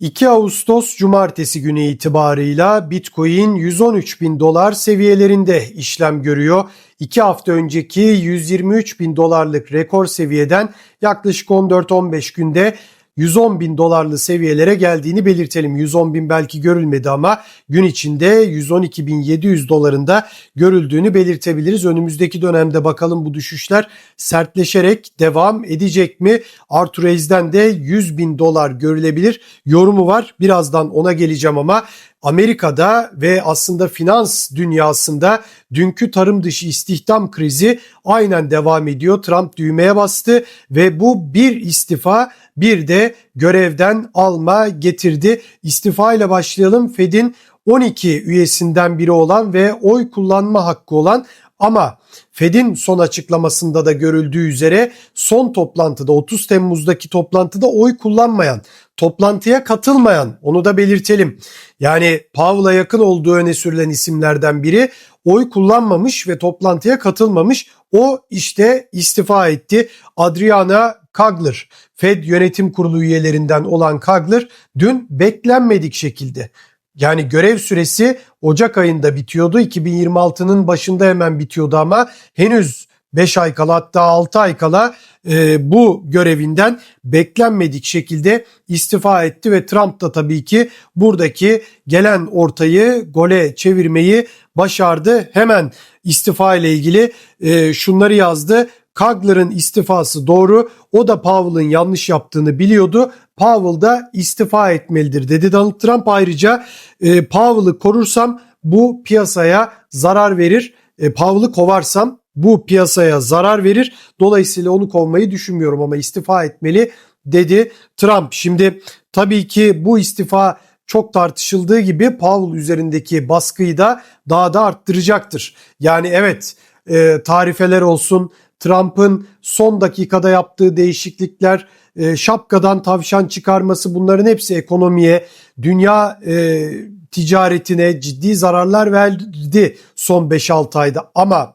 2 Ağustos Cumartesi günü itibarıyla Bitcoin 113 bin dolar seviyelerinde işlem görüyor. 2 hafta önceki 123 bin dolarlık rekor seviyeden yaklaşık 14-15 günde 110 bin dolarlı seviyelere geldiğini belirtelim. 110 bin belki görülmedi ama gün içinde 112 bin 700 dolarında görüldüğünü belirtebiliriz. Önümüzdeki dönemde bakalım bu düşüşler sertleşerek devam edecek mi? Arthur Hayes'den de 100 bin dolar görülebilir yorumu var. Birazdan ona geleceğim ama Amerika'da ve aslında finans dünyasında dünkü tarım dışı istihdam krizi aynen devam ediyor. Trump düğmeye bastı ve bu bir istifa bir de görevden alma getirdi. İstifa ile başlayalım. Fed'in 12 üyesinden biri olan ve oy kullanma hakkı olan ama Fed'in son açıklamasında da görüldüğü üzere son toplantıda 30 Temmuz'daki toplantıda oy kullanmayan, toplantıya katılmayan onu da belirtelim. Yani Powell'a yakın olduğu öne sürülen isimlerden biri oy kullanmamış ve toplantıya katılmamış. O işte istifa etti. Adriana Kagler, Fed yönetim kurulu üyelerinden olan Kagler dün beklenmedik şekilde yani görev süresi Ocak ayında bitiyordu. 2026'nın başında hemen bitiyordu ama henüz 5 ay kala hatta 6 ay kala e, bu görevinden beklenmedik şekilde istifa etti ve Trump da tabii ki buradaki gelen ortayı gole çevirmeyi başardı. Hemen istifa ile ilgili e, şunları yazdı. Kagler'ın istifası doğru. O da Powell'ın yanlış yaptığını biliyordu. Powell da istifa etmelidir dedi Donald Trump. Ayrıca e, Powell'ı korursam bu piyasaya zarar verir. E, Powell'ı kovarsam bu piyasaya zarar verir. Dolayısıyla onu kovmayı düşünmüyorum ama istifa etmeli dedi Trump. Şimdi tabii ki bu istifa çok tartışıldığı gibi Powell üzerindeki baskıyı da daha da arttıracaktır. Yani evet e, tarifeler olsun, Trump'ın son dakikada yaptığı değişiklikler, e, şapkadan tavşan çıkarması bunların hepsi ekonomiye, dünya e, ticaretine ciddi zararlar verdi son 5-6 ayda. Ama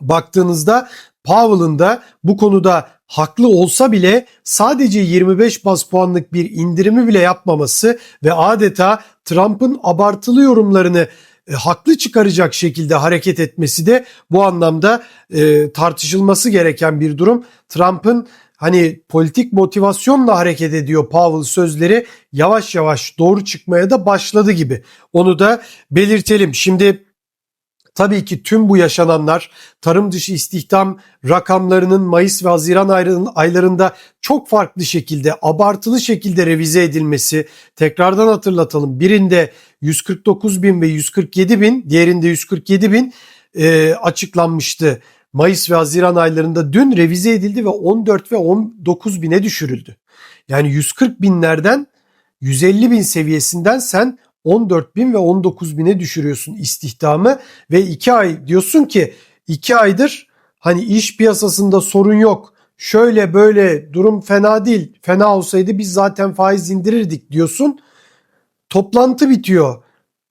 baktığınızda Powell'ın da bu konuda haklı olsa bile sadece 25 bas puanlık bir indirimi bile yapmaması ve adeta Trump'ın abartılı yorumlarını e, haklı çıkaracak şekilde hareket etmesi de bu anlamda e, tartışılması gereken bir durum. Trump'ın hani politik motivasyonla hareket ediyor Powell sözleri yavaş yavaş doğru çıkmaya da başladı gibi. Onu da belirtelim. Şimdi Tabii ki tüm bu yaşananlar tarım dışı istihdam rakamlarının Mayıs ve Haziran aylarında çok farklı şekilde abartılı şekilde revize edilmesi tekrardan hatırlatalım. Birinde 149 bin ve 147 bin diğerinde 147 bin e, açıklanmıştı. Mayıs ve Haziran aylarında dün revize edildi ve 14 ve 19 bine düşürüldü. Yani 140 binlerden 150 bin seviyesinden sen 14 bin ve 19 bine düşürüyorsun istihdamı ve 2 ay diyorsun ki 2 aydır hani iş piyasasında sorun yok. Şöyle böyle durum fena değil. Fena olsaydı biz zaten faiz indirirdik diyorsun. Toplantı bitiyor.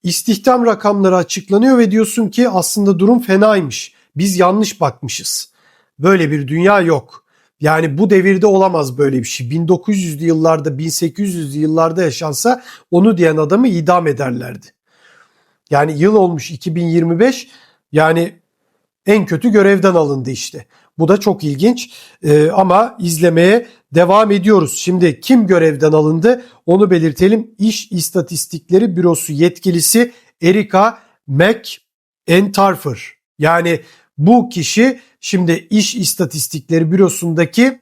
İstihdam rakamları açıklanıyor ve diyorsun ki aslında durum fenaymış. Biz yanlış bakmışız. Böyle bir dünya yok. Yani bu devirde olamaz böyle bir şey. 1900'lü yıllarda 1800'lü yıllarda yaşansa onu diyen adamı idam ederlerdi. Yani yıl olmuş 2025 yani en kötü görevden alındı işte. Bu da çok ilginç ee, ama izlemeye devam ediyoruz. Şimdi kim görevden alındı onu belirtelim. İş İstatistikleri Bürosu yetkilisi Erika McEntarfer. Yani bu kişi şimdi iş istatistikleri bürosundaki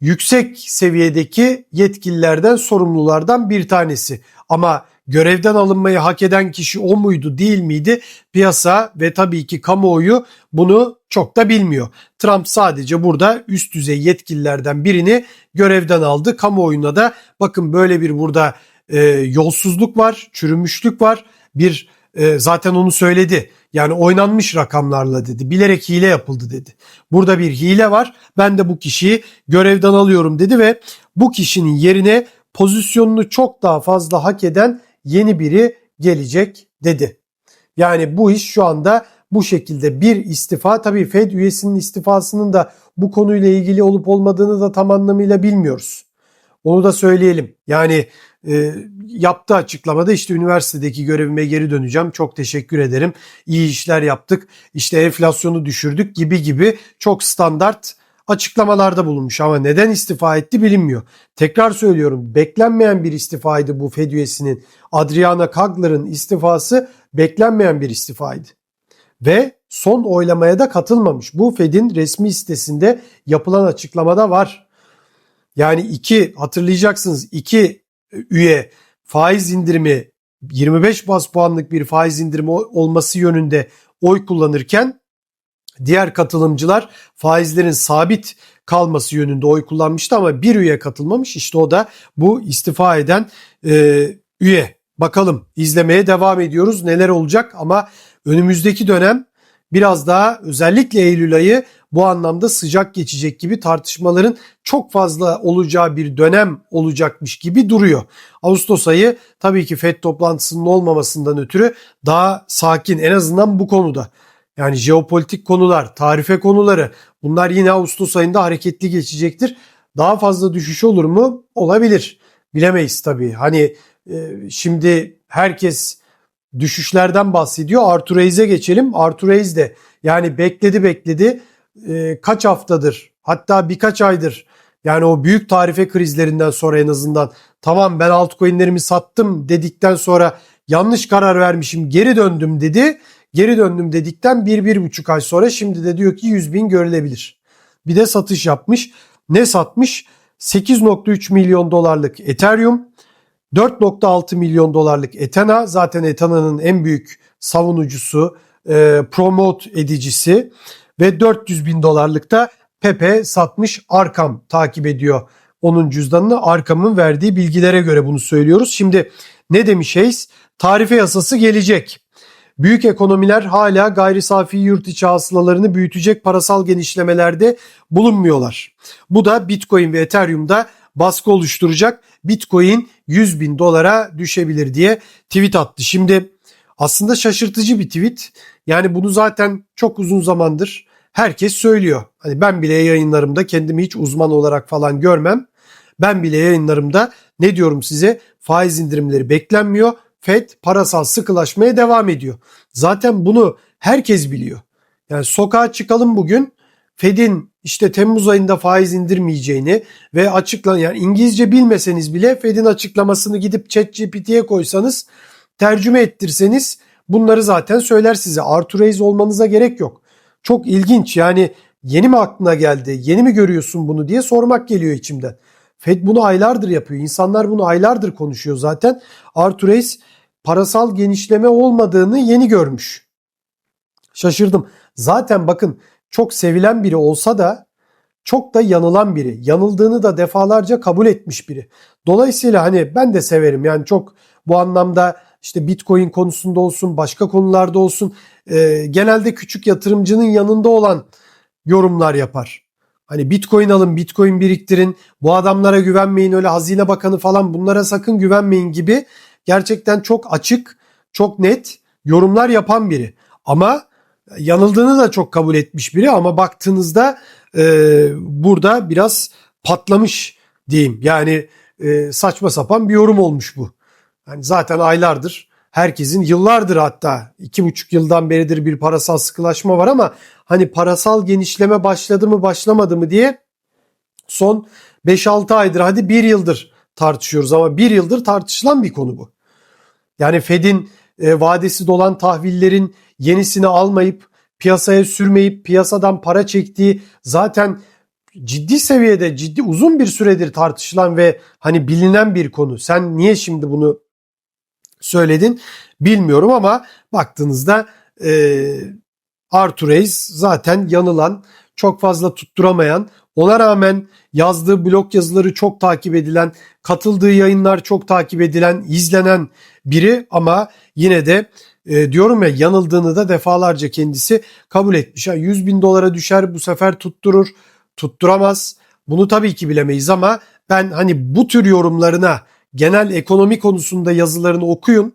yüksek seviyedeki yetkililerden sorumlulardan bir tanesi. Ama görevden alınmayı hak eden kişi o muydu değil miydi? Piyasa ve tabii ki kamuoyu bunu çok da bilmiyor. Trump sadece burada üst düzey yetkililerden birini görevden aldı. Kamuoyuna da bakın böyle bir burada e, yolsuzluk var, çürümüşlük var. Bir e, zaten onu söyledi. Yani oynanmış rakamlarla dedi. Bilerek hile yapıldı dedi. Burada bir hile var. Ben de bu kişiyi görevden alıyorum dedi ve bu kişinin yerine pozisyonunu çok daha fazla hak eden yeni biri gelecek dedi. Yani bu iş şu anda bu şekilde bir istifa tabii Fed üyesinin istifasının da bu konuyla ilgili olup olmadığını da tam anlamıyla bilmiyoruz. Onu da söyleyelim. Yani e, yaptığı açıklamada işte üniversitedeki görevime geri döneceğim. Çok teşekkür ederim. İyi işler yaptık. İşte enflasyonu düşürdük gibi gibi çok standart açıklamalarda bulunmuş ama neden istifa etti bilinmiyor. Tekrar söylüyorum beklenmeyen bir istifaydı bu Fed üyesinin. Adriana Kagler'ın istifası beklenmeyen bir istifaydı. Ve son oylamaya da katılmamış. Bu Fed'in resmi sitesinde yapılan açıklamada var. Yani iki hatırlayacaksınız iki üye faiz indirimi 25 bas puanlık bir faiz indirimi olması yönünde oy kullanırken diğer katılımcılar faizlerin sabit kalması yönünde oy kullanmıştı ama bir üye katılmamış. İşte o da bu istifa eden e, üye. Bakalım izlemeye devam ediyoruz neler olacak ama önümüzdeki dönem biraz daha özellikle Eylül ayı bu anlamda sıcak geçecek gibi tartışmaların çok fazla olacağı bir dönem olacakmış gibi duruyor. Ağustos ayı tabii ki FED toplantısının olmamasından ötürü daha sakin en azından bu konuda. Yani jeopolitik konular, tarife konuları bunlar yine Ağustos ayında hareketli geçecektir. Daha fazla düşüş olur mu? Olabilir. Bilemeyiz tabii. Hani e, şimdi herkes düşüşlerden bahsediyor. Arthur Hayes'e geçelim. Arthur Hayes de yani bekledi bekledi e, kaç haftadır hatta birkaç aydır yani o büyük tarife krizlerinden sonra en azından tamam ben altcoin'lerimi sattım dedikten sonra yanlış karar vermişim geri döndüm dedi. Geri döndüm dedikten bir, bir buçuk ay sonra şimdi de diyor ki 100 bin görülebilir. Bir de satış yapmış. Ne satmış? 8.3 milyon dolarlık Ethereum, 4.6 milyon dolarlık Ethena. Zaten Ethena'nın en büyük savunucusu, e, promote edicisi ve 400 bin dolarlık da Pepe satmış. Arkam takip ediyor onun cüzdanını. Arkam'ın verdiği bilgilere göre bunu söylüyoruz. Şimdi ne demiş Hayes? Tarife yasası gelecek. Büyük ekonomiler hala gayri safi yurt içi hasılalarını büyütecek parasal genişlemelerde bulunmuyorlar. Bu da Bitcoin ve Ethereum'da baskı oluşturacak. Bitcoin 100 bin dolara düşebilir diye tweet attı. Şimdi aslında şaşırtıcı bir tweet. Yani bunu zaten çok uzun zamandır herkes söylüyor. Hani ben bile yayınlarımda kendimi hiç uzman olarak falan görmem. Ben bile yayınlarımda ne diyorum size? Faiz indirimleri beklenmiyor. Fed parasal sıkılaşmaya devam ediyor. Zaten bunu herkes biliyor. Yani sokağa çıkalım bugün Fed'in işte Temmuz ayında faiz indirmeyeceğini ve açıklan yani İngilizce bilmeseniz bile Fed'in açıklamasını gidip ChatGPT'ye koysanız tercüme ettirseniz bunları zaten söyler size. Arthur Hayes olmanıza gerek yok. Çok ilginç yani yeni mi aklına geldi, yeni mi görüyorsun bunu diye sormak geliyor içimden. Fed bunu aylardır yapıyor. İnsanlar bunu aylardır konuşuyor zaten. Arthur Hayes parasal genişleme olmadığını yeni görmüş. Şaşırdım. Zaten bakın çok sevilen biri olsa da çok da yanılan biri. Yanıldığını da defalarca kabul etmiş biri. Dolayısıyla hani ben de severim. Yani çok bu anlamda işte Bitcoin konusunda olsun, başka konularda olsun e, genelde küçük yatırımcının yanında olan yorumlar yapar. Hani Bitcoin alın, Bitcoin biriktirin, bu adamlara güvenmeyin öyle Hazine Bakanı falan bunlara sakın güvenmeyin gibi gerçekten çok açık, çok net yorumlar yapan biri. Ama yanıldığını da çok kabul etmiş biri ama baktığınızda e, burada biraz patlamış diyeyim. Yani e, saçma sapan bir yorum olmuş bu. Yani zaten aylardır herkesin yıllardır hatta iki buçuk yıldan beridir bir parasal sıkılaşma var ama hani parasal genişleme başladı mı başlamadı mı diye son 5-6 aydır hadi bir yıldır tartışıyoruz ama bir yıldır tartışılan bir konu bu. Yani Fed'in e, vadesi dolan tahvillerin yenisini almayıp piyasaya sürmeyip piyasadan para çektiği zaten ciddi seviyede ciddi uzun bir süredir tartışılan ve hani bilinen bir konu. Sen niye şimdi bunu söyledin bilmiyorum ama baktığınızda e, Arthur Hayes zaten yanılan çok fazla tutturamayan ona rağmen yazdığı blog yazıları çok takip edilen, katıldığı yayınlar çok takip edilen, izlenen biri ama yine de e, diyorum ya yanıldığını da defalarca kendisi kabul etmiş. Yani 100 bin dolara düşer bu sefer tutturur, tutturamaz. Bunu tabii ki bilemeyiz ama ben hani bu tür yorumlarına genel ekonomi konusunda yazılarını okuyun.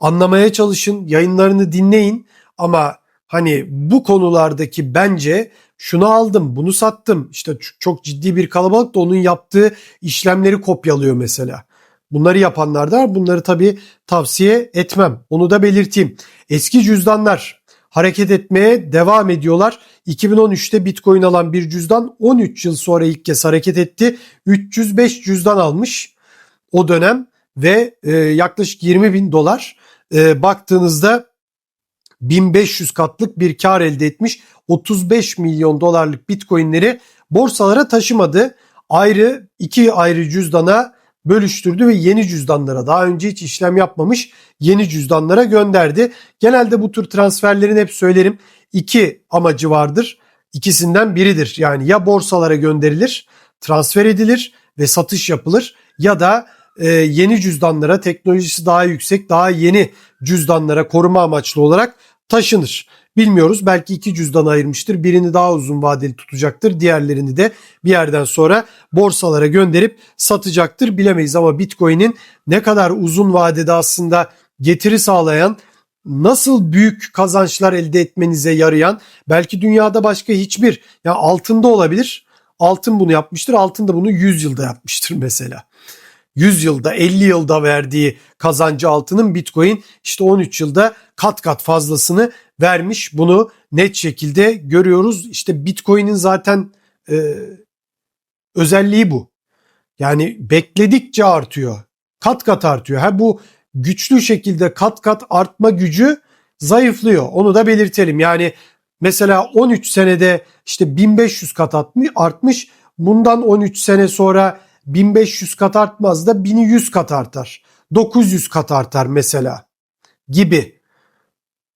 Anlamaya çalışın, yayınlarını dinleyin ama hani bu konulardaki bence şunu aldım, bunu sattım. İşte çok ciddi bir kalabalık da onun yaptığı işlemleri kopyalıyor mesela. Bunları yapanlar da var. Bunları tabii tavsiye etmem. Onu da belirteyim. Eski cüzdanlar hareket etmeye devam ediyorlar. 2013'te Bitcoin alan bir cüzdan 13 yıl sonra ilk kez hareket etti. 305 cüzdan almış o dönem ve e, yaklaşık 20 bin dolar e, baktığınızda 1500 katlık bir kar elde etmiş. 35 milyon dolarlık bitcoinleri borsalara taşımadı. Ayrı iki ayrı cüzdana bölüştürdü ve yeni cüzdanlara daha önce hiç işlem yapmamış yeni cüzdanlara gönderdi. Genelde bu tür transferlerin hep söylerim iki amacı vardır. İkisinden biridir. Yani ya borsalara gönderilir, transfer edilir ve satış yapılır ya da e, yeni cüzdanlara teknolojisi daha yüksek, daha yeni cüzdanlara koruma amaçlı olarak taşınır. Bilmiyoruz belki iki cüzdan ayırmıştır. Birini daha uzun vadeli tutacaktır. Diğerlerini de bir yerden sonra borsalara gönderip satacaktır. Bilemeyiz ama Bitcoin'in ne kadar uzun vadede aslında getiri sağlayan nasıl büyük kazançlar elde etmenize yarayan belki dünyada başka hiçbir ya yani altında olabilir. Altın bunu yapmıştır. Altın da bunu 100 yılda yapmıştır mesela. 100 yılda 50 yılda verdiği kazancı altının Bitcoin işte 13 yılda kat kat fazlasını vermiş. Bunu net şekilde görüyoruz. İşte Bitcoin'in zaten e, özelliği bu. Yani bekledikçe artıyor. Kat kat artıyor. Ha bu güçlü şekilde kat kat artma gücü zayıflıyor. Onu da belirtelim. Yani mesela 13 senede işte 1500 kat artmış. Bundan 13 sene sonra 1500 kat artmaz da 1100 kat artar. 900 kat artar mesela gibi.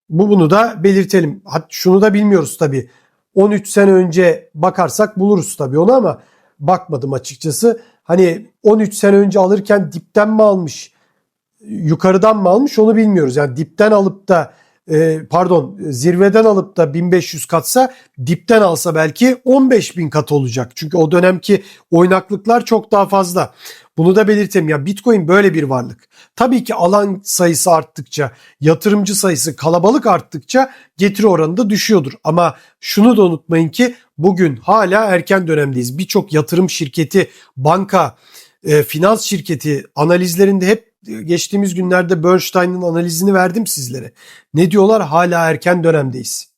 Bu bunu da belirtelim. Şunu da bilmiyoruz tabii. 13 sene önce bakarsak buluruz tabii onu ama bakmadım açıkçası. Hani 13 sene önce alırken dipten mi almış, yukarıdan mı almış onu bilmiyoruz. Yani dipten alıp da e, pardon zirveden alıp da 1500 katsa dipten alsa belki 15.000 kat olacak. Çünkü o dönemki oynaklıklar çok daha fazla. Bunu da belirteyim ya Bitcoin böyle bir varlık. Tabii ki alan sayısı arttıkça, yatırımcı sayısı kalabalık arttıkça getiri oranı da düşüyordur. Ama şunu da unutmayın ki bugün hala erken dönemdeyiz. Birçok yatırım şirketi, banka, e, finans şirketi analizlerinde hep geçtiğimiz günlerde Bernstein'ın analizini verdim sizlere. Ne diyorlar? Hala erken dönemdeyiz.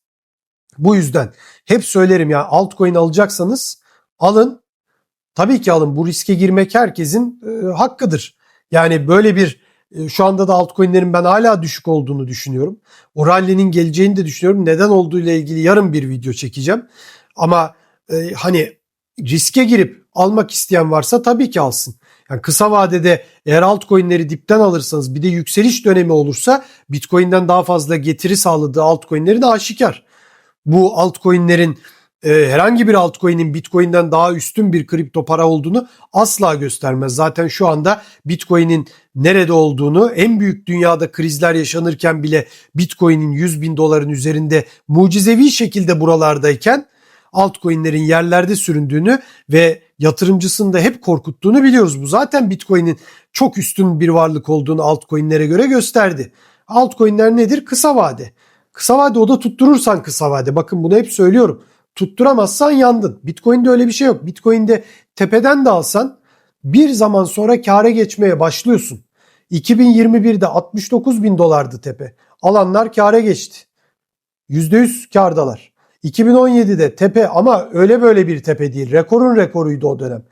Bu yüzden hep söylerim ya altcoin alacaksanız alın. Tabii ki alın. Bu riske girmek herkesin e, hakkıdır. Yani böyle bir e, şu anda da altcoin'lerin ben hala düşük olduğunu düşünüyorum. O rally'nin geleceğini de düşünüyorum. Neden olduğu ile ilgili yarın bir video çekeceğim. Ama e, hani riske girip almak isteyen varsa tabii ki alsın. Yani kısa vadede eğer altcoin'leri dipten alırsanız bir de yükseliş dönemi olursa Bitcoin'den daha fazla getiri sağladığı altcoin'leri de aşikar. Bu altcoin'lerin e, herhangi bir altcoin'in Bitcoin'den daha üstün bir kripto para olduğunu asla göstermez. Zaten şu anda Bitcoin'in nerede olduğunu en büyük dünyada krizler yaşanırken bile Bitcoin'in 100 bin doların üzerinde mucizevi şekilde buralardayken altcoin'lerin yerlerde süründüğünü ve yatırımcısını da hep korkuttuğunu biliyoruz. Bu zaten Bitcoin'in çok üstün bir varlık olduğunu altcoin'lere göre gösterdi. Altcoin'ler nedir? Kısa vade. Kısa vade o da tutturursan kısa vade. Bakın bunu hep söylüyorum. Tutturamazsan yandın. Bitcoin'de öyle bir şey yok. Bitcoin'de tepeden de alsan bir zaman sonra kâra geçmeye başlıyorsun. 2021'de 69 bin dolardı tepe. Alanlar kâra geçti. %100 kardalar. 2017'de tepe ama öyle böyle bir tepe değil. Rekorun rekoruydu o dönem.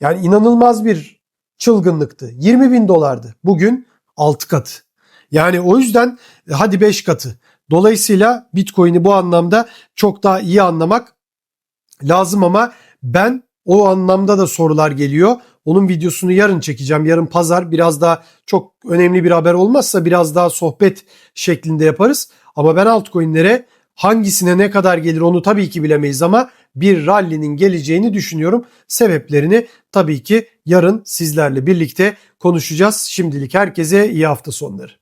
Yani inanılmaz bir çılgınlıktı. 20 bin dolardı. Bugün 6 katı. Yani o yüzden hadi 5 katı. Dolayısıyla Bitcoin'i bu anlamda çok daha iyi anlamak lazım ama ben o anlamda da sorular geliyor. Onun videosunu yarın çekeceğim. Yarın pazar biraz daha çok önemli bir haber olmazsa biraz daha sohbet şeklinde yaparız. Ama ben altcoin'lere Hangisine ne kadar gelir onu tabii ki bilemeyiz ama bir rally'nin geleceğini düşünüyorum. Sebeplerini tabii ki yarın sizlerle birlikte konuşacağız. Şimdilik herkese iyi hafta sonları.